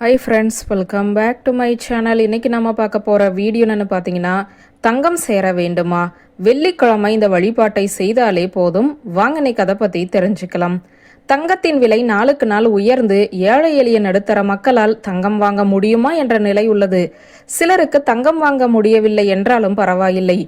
Hi friends welcome back to my channel இன்னைக்கு நம்ம பார்க்க போகிற வீடியோன்னு பார்த்தீங்கன்னா தங்கம் சேர வேண்டுமா? வெள்ளிக்கிழமை இந்த வழிபாட்டை செய்தாலே போதும். வாங்க இன்னைக்கு அதை பற்றி தெரிஞ்சுக்கலாம். தங்கத்தின் விலை நாளுக்கு நாள் உயர்ந்து ஏழை எளிய நடுத்தர மக்களால் தங்கம் வாங்க முடியுமா என்ற நிலை உள்ளது. சிலருக்கு தங்கம் வாங்க முடியவில்லை என்றாலும் பரவாயில்லை.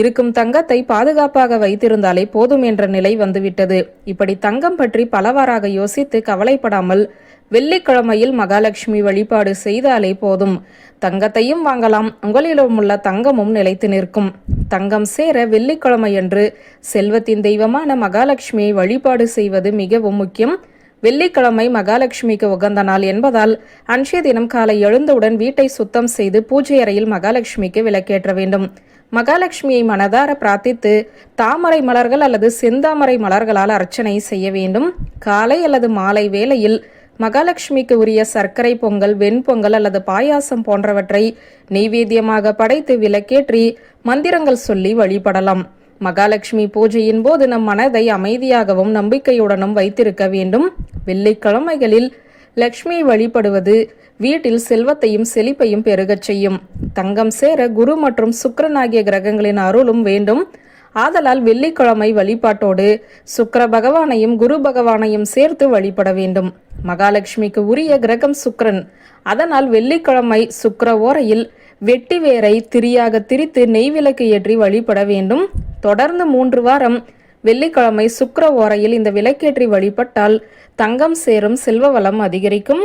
இருக்கும் தங்கத்தை பாதுகாப்பாக வைத்திருந்தாலே போதும் என்ற நிலை வந்துவிட்டது. இப்படி தங்கம் பற்றி பலவாறாக யோசித்து கவலைப்படாமல் வெள்ளிக்கிழமையில் மகாலட்சுமி வழிபாடு செய்தாலே போதும். தங்கத்தையும் வாங்கலாம். உங்களிடம் உள்ள தங்கமும் நிலைத்து நிற்கும். தங்கம் சேர வெள்ளிக்கிழமையன்று செல்வத்தின் தெய்வமான மகாலட்சுமியை வழிபாடு செய்வது மிகவும் முக்கியம். வெள்ளிக்கிழமை மகாலட்சுமிக்கு உகந்த நாள் என்பதால் அன்றைய தினம் காலை எழுந்தவுடன் வீட்டை சுத்தம் செய்து பூஜை அறையில் மகாலட்சுமிக்கு விளக்கேற்ற வேண்டும். மகாலட்சுமியை மனதார பிரார்த்தித்து தாமரை மலர்கள் அல்லது செந்தாமரை மலர்களால் அர்ச்சனை செய்ய வேண்டும். காலை அல்லது மாலை வேளையில் மகாலட்சுமிக்கு உரிய சர்க்கரை பொங்கல் வெண்பொங்கல் அல்லது பாயாசம் போன்றவற்றை நெய்வேத்தியமாக படைத்து விளக்கேற்றி மந்திரங்கள் சொல்லி வழிபடலாம். மகாலட்சுமி பூஜையின் போது நம் மனதை அமைதியாகவும் நம்பிக்கையுடனும் வைத்திருக்க வேண்டும். வெள்ளிக்கிழமைகளில் லக்ஷ்மி வழிபடுவது வீட்டில் செல்வத்தையும் செழிப்பையும் பெருகச் செய்யும். தங்கம் சேர குரு மற்றும் சுக்கரன் ஆகிய கிரகங்களின் அருளும் வேண்டும். ஆதலால் வெள்ளிக்கிழமை வழிபாட்டோடு சுக்கர பகவானையும் குரு பகவானையும் சேர்த்து வழிபட வேண்டும். மகாலட்சுமிக்கு உரிய கிரகம் சுக்கரன். அதனால் வெள்ளிக்கிழமை சுக்கர ஓரையில் வெட்டி வேரை திரியாக திரித்து நெய்விளக்கு ஏற்றி வழிபட வேண்டும். தொடர்ந்து மூன்று வாரம் வெள்ளிக்கிழமை சுக்கர ஓரையில் இந்த விளக்கேற்றி வழிபட்டால் தங்கம் சேரும் செல்வ வளம் அதிகரிக்கும்.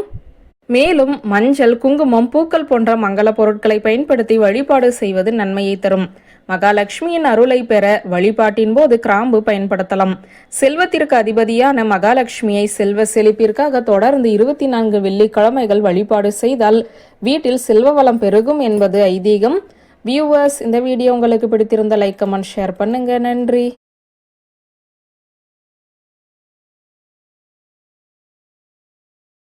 மேலும் மஞ்சள் குங்குமம் பூக்கள் போன்ற மங்கள பொருட்களை பயன்படுத்தி வழிபாடு செய்வது நன்மையை தரும். மகாலட்சுமியின் அருளை பெற வழிபாட்டின் போது கிராம்பு பயன்படுத்தலாம். செல்வத்திற்கு அதிபதியான மகாலட்சுமியை செல்வ செழிப்பிற்காக தொடர்ந்து இருபத்தி நான்கு வெள்ளிக்கிழமைகள் வழிபாடு செய்தால் வீட்டில் செல்வ வளம் பெருகும் என்பது ஐதீகம். வியூவர்ஸ் இந்த வீடியோ உங்களுக்கு பிடித்திருந்த லைக் கமெண்ட் ஷேர் பண்ணுங்க. நன்றி.